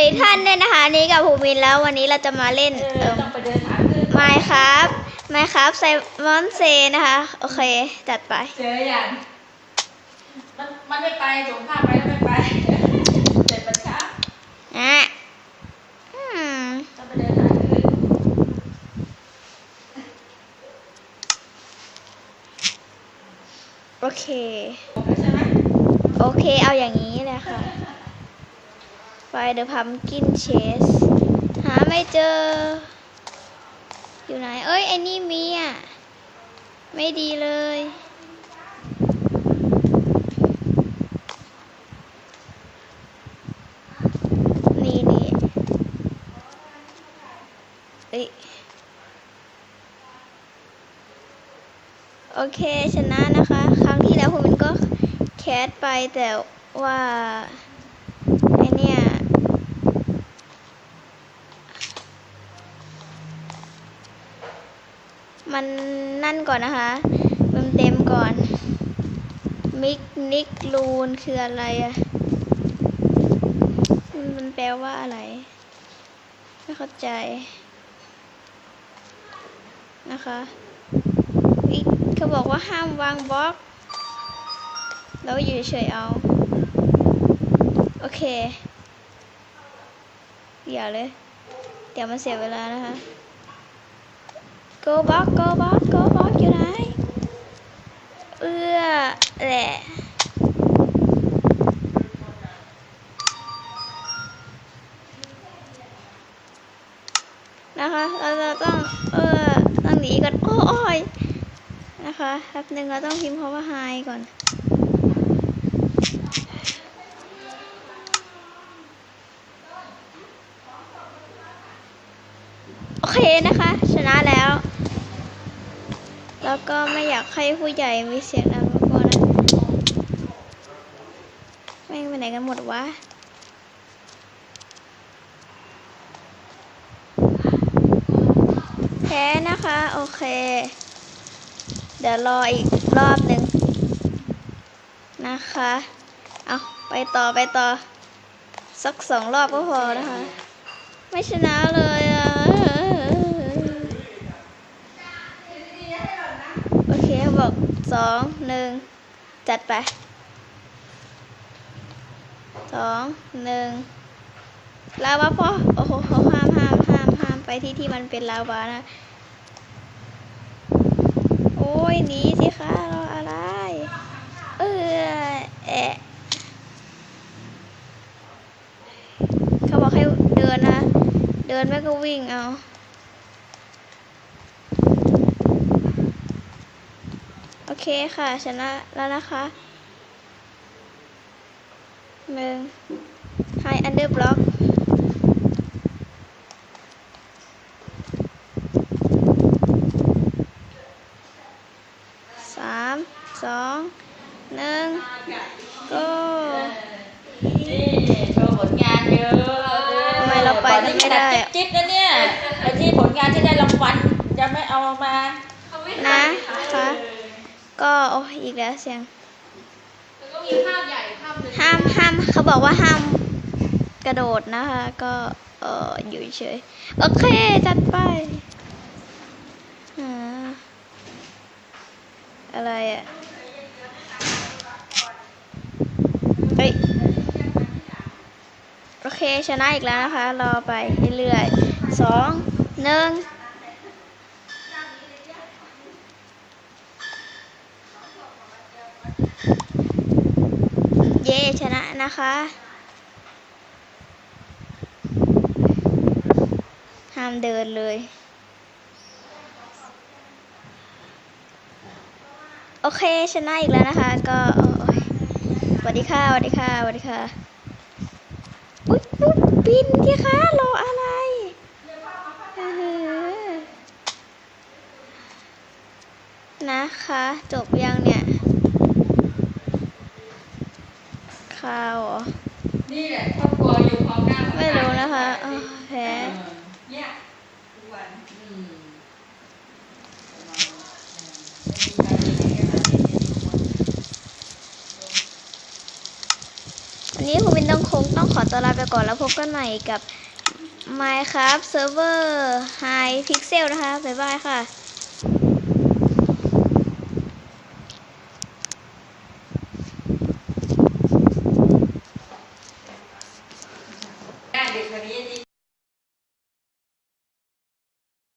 ดีท่านด้วยนะคะนี่กับภูมินแล้ววันนี้เราจะมาเล่นเอเอ่ออต้องไปเดินหาเพื่อนไมค์ครับไมค์ครับไซมอนเซนะคะ โอเค จัดไป เจออย่างมันมันไม่ไปส่งภาพไปแล้วไม่ไปเสร็จปัญชาอะอืมต้องไปเดินหาเพื่อนโอเคใช่ไหมโอเคเอาอย่างนี้เลยค่ะ ไปเดอะพัมกินเชส หาไม่เจอ อยู่ไหน เอ้ยไอ้นี่มีอะ ไม่ดีเลย นี่นี่เอ้ยโอเคชนะนะคะ ครั้งที่แล้วผมก็แคสไปแต่ว่าไอเนี่ย มันนั่นก่อนนะคะเต็มเต็มก่อน มิกนิกลูนคืออะไรอะมันแปลว่าอะไร ไม่เข้าใจ นะคะอีกเขาบอกว่าห้ามวางบล็อกแล้วอยู่เฉยๆเอา โอเคอย่าเลย เดี๋ยวมันเสียเวลานะคะ go box go box go box อยู่ไหนเอื้อแหละนะคะเราจะต้องเออต้องหนีก่อนโอ้ยนะคะแป๊บหนึ่งเราต้องพิมพ์คำว่า hi ก่อน เคนะคะ ชนะแล้ว แล้วก็ไม่อยากให้ผู้ใหญ่มีเสียงดังรบกวนะไม่งไปไหนกันหมดวะแพ้นะคะ โอเค เดี๋ยวรออีกรอบหนึ่งนะคะ เอาไปต่อไปต่อ สักสองรอบก็พอนะคะ ไม่ชนะเลยอะ โอเค บอกสองหนึ่งจัดไปสองหนึ่งลาวาพอโอ้โหห้ามห้ามห้ามห้ามไปที่ที่มันเป็นลาวานะโอ้ยหนีสิคะรออะไร เออแอะเขาบอกให้เดินนะ เดินไม่ก็วิ่งเอา โอ เคค่ะ ชนะแล้วนะคะหนึ่ง high under block สามสองหนึ่ง go นี่โชว์ผลงานเยอะทำไมเราไปกันไม่ได้จิ๊บๆนะเนี่ยไอ้ที่ผลงานที่ได้รางวัลจะไม่เอามานะคะ ก็โอ้ยอีกแล้วเสียงก็มีภาพใหญ่ภาพหนึ่งห้ามห้ามเขาบอกว่าห้ามกระโดดนะคะ ก็เอออยู่เฉยโอเคจัดไปอ่าอะไรอะเฮ้ยโอเคชนะอีกแล้วนะคะ รอไปเรื่อยๆสองหนึ่ง เย่ชนะนะคะห้ามเดินเลย โอเคชนะอีกแล้วนะคะ ก็สวัสดีค่ะสวัสดีค่ะสวัสดีค่ะอุ๊ยอุ๊ยบินที่คะรออะไรนะคะ จบยังเนี่ยข่าวเหรอนี่แหละครอบครัวอยู่พร้อมหน้าพร้อมตาไม่รู้นะคะเออแพ้เนี่ยทุกวันอืมวันนี้คุณวินต้องคงต้องขอตัวลาไปก่อนแล้วพบกันใหม่กับ Minecraft Server High Pixel นะคะ บ๊ายบายค่ะ